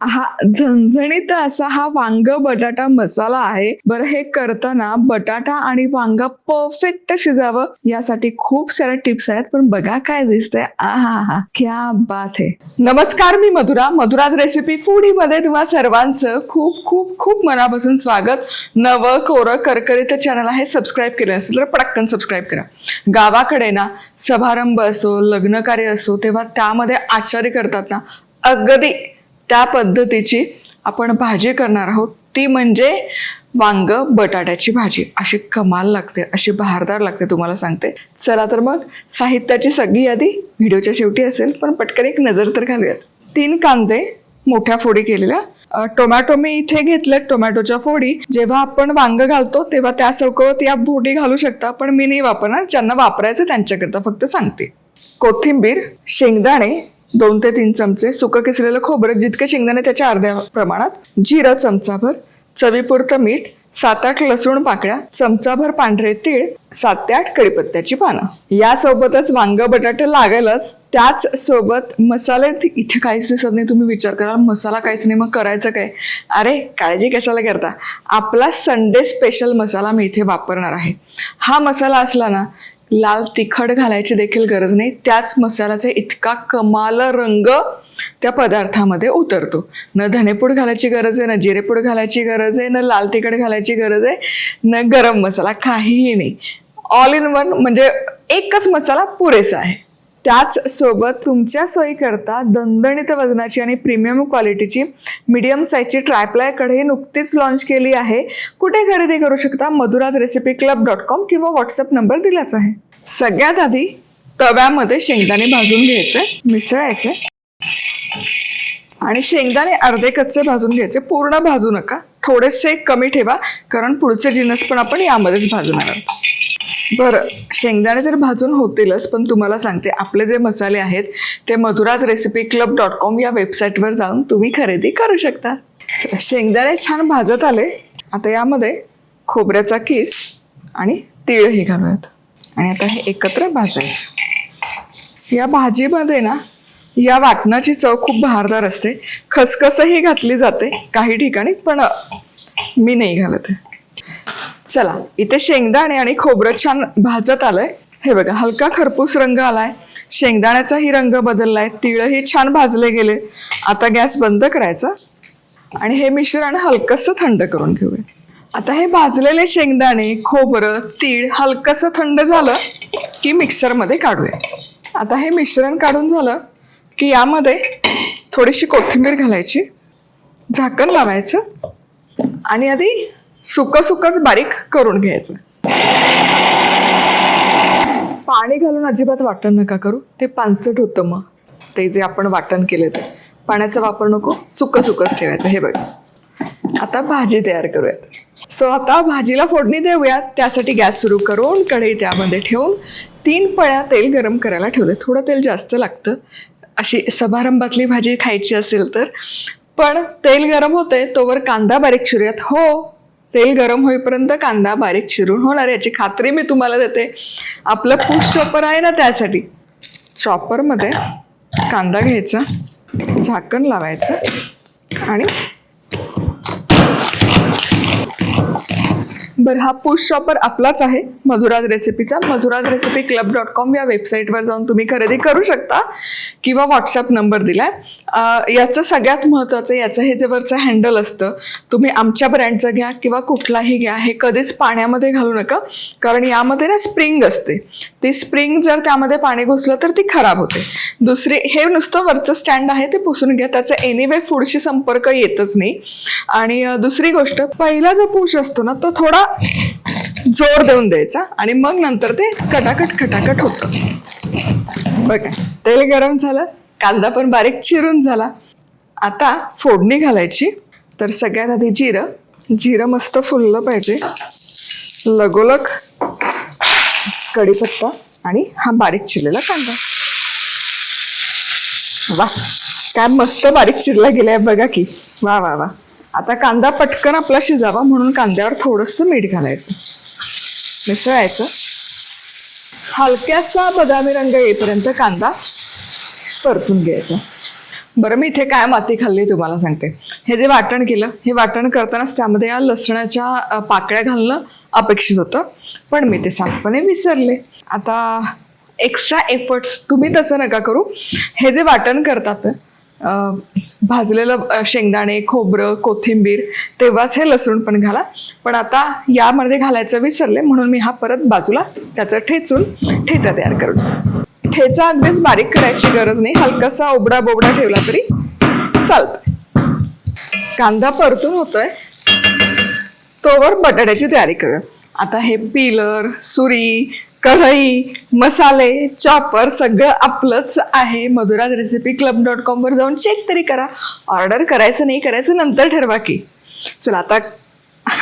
हा झणझणीत असा हा वांग बटाटा मसाला आहे. बरं हे करताना बटाटा आणि वांग परफेक्ट शिजावं. यासाठी खूप साऱ्या टिप्स आहेत पण बघा काय दिसतंय. आहा हा क्या बात आहे नमस्कार मी मधुरा. मधुराज रेसिपी फूडी मध्ये तुम्हा सर्वांचं खूप खूप खूप मनापासून स्वागत. नवं कोरं करकरीत चॅनल आहे. सबस्क्राईब केलं असेल तर पटकन सबस्क्राईब करा. गावाकडे ना समारंभ असो लग्न कार्य असो तेव्हा त्यामध्ये आचार्य करतात ना अगदी त्या पद्धतीची आपण भाजी करणार आहोत. ती म्हणजे वांग बटाट्याची भाजी. अशी कमाल लागते अशी बहारदार लागते तुम्हाला सांगते. चला तर मग साहित्याची सगळी यादी व्हिडिओच्या शेवटी असेल पण पटकन एक नजर तर घालूयात. तीन कांदे मोठ्या फोडी केलेल्या. टोमॅटो मी इथे घेतलं टोमॅटोच्या फोडी. जेव्हा आपण वांग घालतो तेव्हा त्या चौकवत या फोडी घालू शकता पण मी नाही वापरणार. ज्यांना वापरायचं त्यांच्याकरता फक्त सांगते. कोथिंबीर शेंगदाणे दोन ते तीन चमचे सुकं किसलेलं खोबरं जितके शेंगदाणे त्याच्या अर्ध्या प्रमाणात जिरं चमचाभर चवीपुरतं मीठ सात आठ लसूण पाकळ्या चमचाभर पांढरे तीळ सात ते आठ कढीपत्त्याची पानं. यासोबतच वांग बटाटे लागेलच त्याच सोबत मसाले इथे काहीच दिसत नाही तुम्ही विचार कराल मसाला काहीच नाही मग करायचं काय? अरे काळजी कशाला करता? आपला संडे स्पेशल मसाला मी इथे वापरणार आहे. हा मसाला असला ना लाल तिखट घालायची देखील गरज नाही. त्याच मसाल्याचा इतका कमाल रंग त्या पदार्थामध्ये उतरतो. न धनेपूड घालायची गरज आहे न जिरेपूड घालायची गरज आहे न लाल तिखट घालायची गरज आहे न गरम मसाला काहीही नाही. ऑल इन वन म्हणजे एकच मसाला पुरेसा आहे. त्याच सोबत तुमच्या सोयीकरता दणदणीत वजनाची आणि प्रीमियम क्वालिटीची मीडियम साईजची ट्रायप्लाय कढई नुकतीच लॉन्च केली आहे. कुठे खरेदी करू शकता? Madhura's recipe club dot com किंवा व्हॉट्सअप नंबर दिलाच आहे. सगळ्यात आधी तव्यामध्ये शेंगदाणे भाजून घ्यायचे मिसळायचे. आणि शेंगदाणे अर्धे कच्चे भाजून घ्यायचे. पूर्ण भाजू नका. थोडेसे कमी ठेवा कारण पुढचे जिन्नस पण आपण यामध्येच भाजणार आहोत. बरं शेंगदाणे तर भाजून होतीलच पण तुम्हाला सांगते आपले जे मसाले आहेत ते Madhura's recipe club dot com या वेबसाईटवर जाऊन तुम्ही खरेदी करू शकता. चला, शेंगदाणे छान भाजत आले आता यामध्ये खोबऱ्याचा किस आणि तीळही घालूयात. आणि आता हे एकत्र भाजायचं. या भाजीमध्ये ना या वाटणाची चव खूप बहारदार असते. खसखसही घातली जाते काही ठिकाणी पण मी नाही घालत आहे. चला इथे शेंगदाणे आणि खोबरं छान भाजत आलंय. हे बघा हलका खरपूस रंग आलाय. शेंगदाण्याचाही रंग बदललाय. तिळही छान भाजले गेले. आता गॅस बंद करायचा. आणि हे मिश्रण हलकंसं थंड करून घेऊया. आता हे भाजलेले शेंगदाणे खोबरं तीळ हलकंसं थंड झालं की मिक्सरमध्ये काढूया. आता हे मिश्रण काढून झालं की यामध्ये थोडीशी कोथिंबीर घालायची झाकण लावायचं आणि आधी सुकं सुकच बारीक करून घ्यायचं. पाणी घालून अजिबात वाटण नका करू. ते पांचट होतं मग ते जे आपण वाटण केले ते. पाण्याचा वापर नको सुकं सुकंच ठेवायचं. हे बघ. आता भाजी तयार करूयात. सो आता भाजीला फोडणी देऊयात. त्यासाठी गॅस सुरू करून कढई त्यामध्ये ठेवून तीन पळ्या तेल गरम करायला ठेवलं थोडं तेल जास्त लागतं. अशी समारंभातली भाजी खायची असेल तर. पण तेल गरम होते तोवर कांदा बारीक शिरूयात हो तेल गरम होईपर्यंत कांदा बारीक चिरून होणार याची खात्री मी तुम्हाला देते. आपलं पुश चॉपर आहे ना त्यासाठी. चॉपरमध्ये कांदा घ्यायचा झाकण लावायचं आणि बरं हा पुश शॉपर आपलाच आहे Madhuraj रेसिपीचा Madhura's recipe club dot com या वेबसाईटवर जाऊन तुम्ही खरेदी करू शकता किंवा व्हॉट्सअप नंबर दिलाय. याचं सगळ्यात महत्त्वाचं याचं हे जे वरचं हँडल असतं तुम्ही आमच्या ब्रँडचं घ्या किंवा कुठलाही घ्या हे कधीच पाण्यामध्ये घालू नका. कारण यामध्ये ना स्प्रिंग असते. ती स्प्रिंग जर त्यामध्ये पाणी घुसलं तर ती खराब होते. दुसरी हे नुसतं वरचं स्टँड आहे ते पुसून घ्या. त्याचा एनिवे फूडशी संपर्क येतच नाही. आणि दुसरी गोष्ट पहिला जो पुश असतो ना तो थोडा जोर देऊन द्यायचा आणि मग नंतर ते कटाकट खटाकट होतं. बघा तेल गरम झालं कांदा पण बारीक चिरून झाला. आता फोडणी घालायची. तर सगळ्यात आधी जिरं जिरं मस्त फुललं पाहिजे. लगोलग कढीपत्ता आणि हा बारीक चिरलेला कांदा. वा काय मस्त बारीक चिरला गेलाय बघा की. वा वा वा. आता कांदा पटकन आपला शिजावा म्हणून कांद्यावर थोडंसं मीठ घालायचं. मिसळायचं. हलक्याचा बदामी रंग येईपर्यंत कांदा परतून घ्यायचा. बरं मी इथे काय माती खाल्ली तुम्हाला सांगते. हे जे वाटण केलं हे वाटण करतानाच त्यामध्ये या लसणाच्या पाकळ्या घालणं अपेक्षित होतं. पण मी ते सातपणे विसरले. आता एक्स्ट्रा एफर्ट्स तुम्ही तसं नका करू. हे जे वाटण करतात भाजलेलं शेंगदाणे खोबरं कोथिंबीर तेव्हाच हे लसूण पण घाला. पण आता यामध्ये घालायचं विसरले म्हणून मी हा परत बाजूला त्याचं ठेचून ठेचा तयार करून. ठेचा अगदीच बारीक करायची गरज नाही हलकासा ओबडा बोबडा ठेवला तरी चालतं कांदा परतून होतोय. तोवर बटाट्याची तयारी करूया. आता हे पिलर सुरी कढई मसाले चॉपर सगळं आपलंच आहे. मधुराज रेसिपी क्लब डॉट कॉमवर जाऊन चेक तरी करा. ऑर्डर करायचं नाही करायचं नंतर ठरवा की. चला आता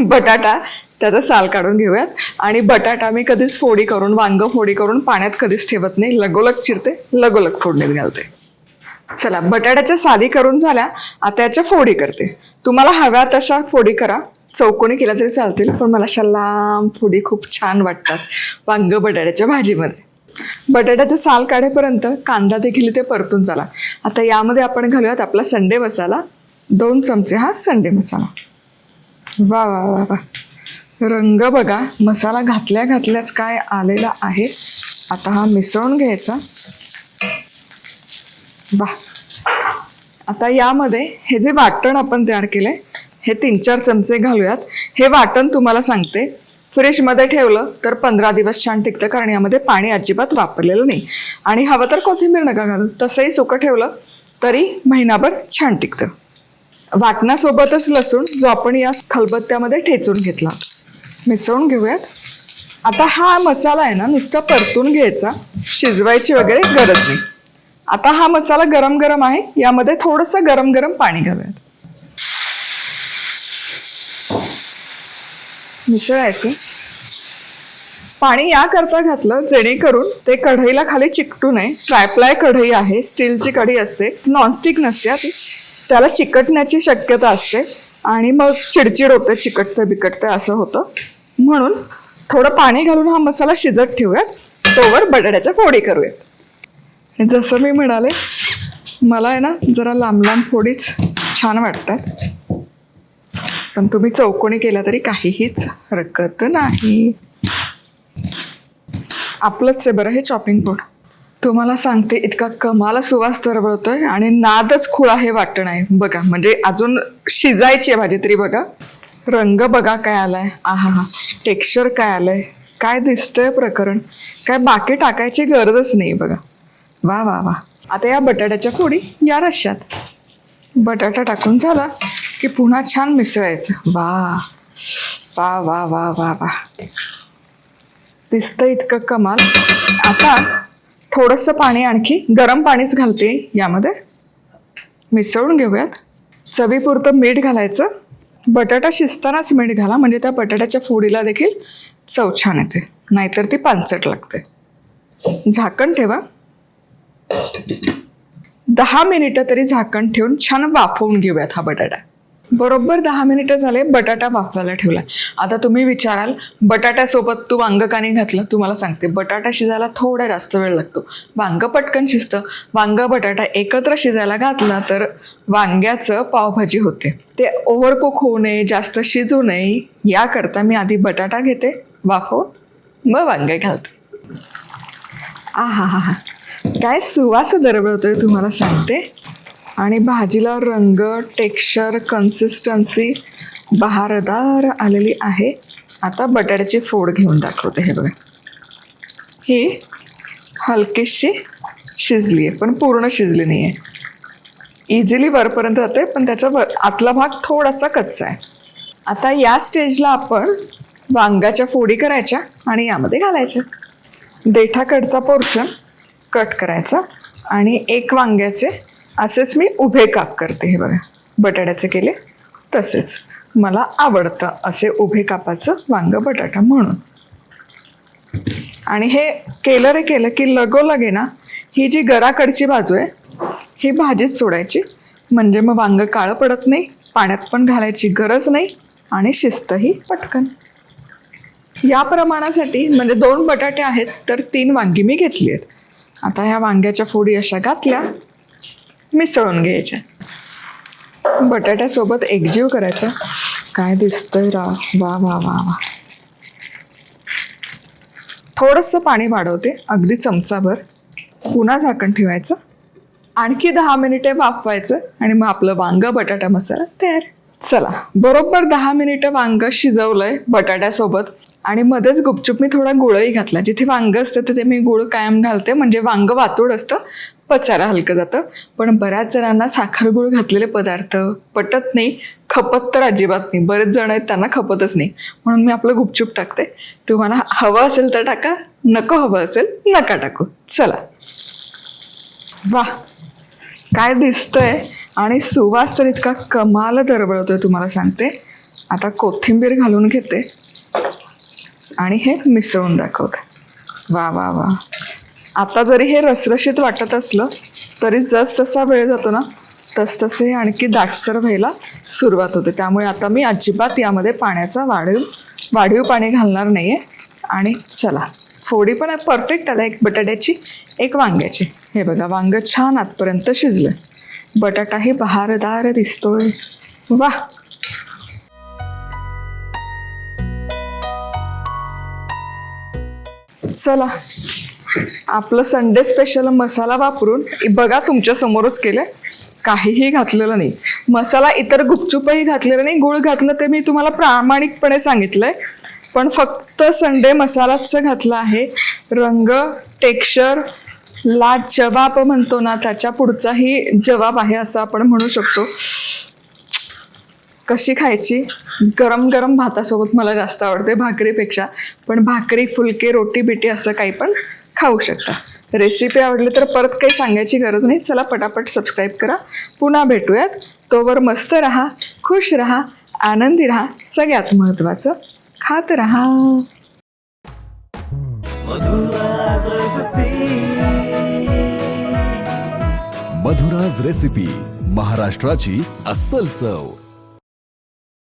बटाटा त्याचा साल काढून घेऊयात. आणि बटाटा मी कधीच फोडी करून वांग फोडी करून पाण्यात कधीच ठेवत नाही. लगोलग चिरते लगोलग फोडणीत घालते. चला बटाट्याच्या साली करून झाल्या. आता याच्या फोडी करते. तुम्हाला हव्या तशा फोडी करा. चौकोनी केला तरी चालतील पण मला अशा लांब फोडी खूप छान वाटतात. वांग बटाट्याच्या भाजीमध्ये. बटाट्याचं साल काढेपर्यंत कांदा देखील ते परतून झाला आता यामध्ये आपण घालूयात आपला संडे मसाला. दोन चमचे हा संडे मसाला. वा वा वा वा. रंग बघा मसाला घातल्या घातल्याच काय आलेला आहे. आता हा मिसळून घ्यायचा. वा. आता यामध्ये हे जे वाटण आपण तयार केलं आहे हे तीन चार चमचे घालूयात. हे वाटण तुम्हाला सांगते. फ्रीजमध्ये ठेवलं तर पंधरा दिवस छान टिकतं कारण यामध्ये पाणी अजिबात वापरलेलं नाही. आणि हवं तर कोथिंबीर नका घालू. तसंही सुकं ठेवलं तरी महिनाभर छान टिकतं. वाटणासोबतच लसूण जो आपण या खलबत्त्यामध्ये ठेचून घेतला. मिसळून घेऊयात. आता हा मसाला आहे ना नुसता परतून घ्यायचा. शिजवायची वगैरे गरज नाही. आता हा मसाला गरम गरम आहे. यामध्ये थोडंसं गरम गरम पाणी घालूयात. मिसळायचं पाणी याकरता घातलं जेणेकरून ते कढईला खाली चिकटू नये. ट्रायप्लाय कढई आहे स्टीलची कढई असते. नॉनस्टिक नसते ती. त्याला चिकटण्याची शक्यता असते. आणि मग चिडचिड होते चिकटतं बिकटतं असं होतं. म्हणून थोडं पाणी घालून हा मसाला शिजत ठेवूयात. तोवर बटाट्याच्या फोडी करूयात. जसं मी म्हणाले मला आहे ना जरा लांब लांब फोडीच छान वाटतात. पण तुम्ही चौकोनी केला तरी काहीहीच हरकत नाही. आपलंच आहे बरं हे चॉपिंग बोर्ड तुम्हाला सांगते इतका कमाला सुवास दरवळतोय आणि नादच खुळा हे वाटण आहे. बघा म्हणजे अजून शिजायची आहे भाजी तरी बघा. रंग बघा काय आलाय. आहा हा. टेक्स्चर काय आलंय. काय दिसतंय प्रकरण? काय बाकी टाकायची गरजच नाही बघा. वा वा वा. आता या बटाट्याच्या फोडी या रश्यात बटाटा टाकून झाला की पुन्हा छान मिसळायचं. वा वा वा वा वा वा. दिसतं इतकं कमाल. आता थोडंसं पाणी आणखी गरम पाणीच घालते यामध्ये. मिसळून घेऊयात. चवीपुरतं मीठ घालायचं. बटाटा शिजतानाच मीठ घाला म्हणजे त्या बटाट्याच्या फोडीला देखील चव छान येते. नाहीतर ती पानसट लागते. झाकण ठेवा. दहा मिनिटं तरी झाकण ठेवून छान वाफवून घेऊयात हा बटाटा. बरोबर दहा मिनिटं झाले बटाटा वाफवायला ठेवला आता तुम्ही विचाराल बटाट्यासोबत तू वांग का घातलं? तुम्हाला सांगते बटाटा शिजायला थोडा जास्त वेळ लागतो. वांग पटकन शिजतं. वांग बटाटा एकत्र शिजायला घातला तर वांग्याचं पावभाजी होते. ते ओव्हरकुक होऊ नये जास्त शिजू नये याकरता मी आधी बटाटा घेते वाफवून मग वांगे घालते. आ हा हा हा काय सुवास दरवळतोय तुम्हाला सांगते. आणि भाजीला रंग टेक्स्चर कन्सिस्टन्सी बहारदार आलेली आहे. आता बटाट्याची फोड घेऊन दाखवते हे बघा. ही हलकीशी शिजली आहे पण पूर्ण शिजली नाही आहे इझिली वरपर्यंत जाते पण त्याचा वर आतला भाग थोडासा कच्चा आहे. आता या स्टेजला आपण वांगाच्या फोडी करायच्या आणि यामध्ये घालायच्या. देठाकडचा पोर्शन कट करायचा आणि एक वांग्याचे असेच मी उभे काप करते हे बघा. बटाट्याचे केले तसेच. मला आवडतं असे उभे कापाचं वांग बटाटा म्हणून. आणि हे केलं रे केलं की लगोलग आहे ना ही जी गराकडची बाजू आहे ही भाजीत सोडायची. म्हणजे मग वांग काळं पडत नाही पाण्यात पण घालायची गरज नाही आणि शिस्तही पटकन. या प्रमाणासाठी म्हणजे दोन बटाटे आहेत तर तीन वांगी मी घेतली आहेत. आता ह्या वांग्याच्या फोडी अशा घातल्या मिसळून घ्यायच्या. बटाट्यासोबत एकजीव करायचा. काय दिसतंय रा वा वा वा वा. थोडंसं पाणी वाढवते अगदी चमचाभर. पुन्हा झाकण ठेवायचं. आणखी दहा मिनिटे वाफवायचं आणि मग आपलं वांग बटाटा मसाला तयार. चला बरोबर दहा मिनिटं वांग शिजवलंय बटाट्यासोबत. आणि मध्येच गुपचूप मी थोडा गुळही घातला. जिथे वांग असतं तिथे मी गुळ कायम घालते. म्हणजे वांग वातूड असतं पचायला हलकं जातं. पण बऱ्याच जणांना साखर गुळ घातलेले पदार्थ पटत नाही खपत तर अजिबात नाही. बरेच जण आहेत त्यांना खपतच नाही. म्हणून मी आपलं गुपचूप टाकते. तुम्हाला हवं असेल तर टाका नको हवं असेल नका टाकू. चला. वा काय दिसतंय? आणि सुवास तर इतका कमाल दरवळतोय तुम्हाला सांगते. आता कोथिंबीर घालून घेते. आणि हे मिसळून दाखवते. वा वा वा. आता जरी हे रसरशीत वाटत असलं तरी जस जसा वेळ जातो ना तस तसे आणखी दाटसर व्हायला सुरुवात होते. त्यामुळे आता मी अजिबात यामध्ये पाण्याचा वाढीव वाढीव पाणी घालणार नाही आहे आणि चला फोडी पण परफेक्ट आला एक बटाट्याची एक वांग्याची. हे बघा वांगं छान आतपर्यंत शिजलं बटाटाही बहारदार दिसतोय. वा! चला. आपलं संडे स्पेशल मसाला वापरून बघा तुमच्या समोरच केलं काहीही घातलेलं नाही. मसाला इतर गुपचुपही घातलेलं नाही. गुळ घातलं ते मी तुम्हाला प्रामाणिकपणे सांगितलंय. पण फक्त संडे मसालाच घातला आहे. रंग टेक्स्चर ला जवाब म्हणतो ना त्याच्या पुढचाही जवाब आहे असं आपण म्हणू शकतो. कशी खायची? गरम गरम भातासोबत मला जास्त आवडते भाकरीपेक्षा. पण भाकरी फुलके रोटी बिटी असं काही पण खाऊ शकता. रेसिपी आवडली तर परत काही सांगायची गरज नाही. चला पटापट सबस्क्राईब करा. पुन्हा भेटूयात. तोवर मस्त राहा खुश राहा आनंदी राहा. सगळ्यात महत्त्वाचं खात राहा. मधुराज रेसिपी महाराष्ट्राची अस्सल चव.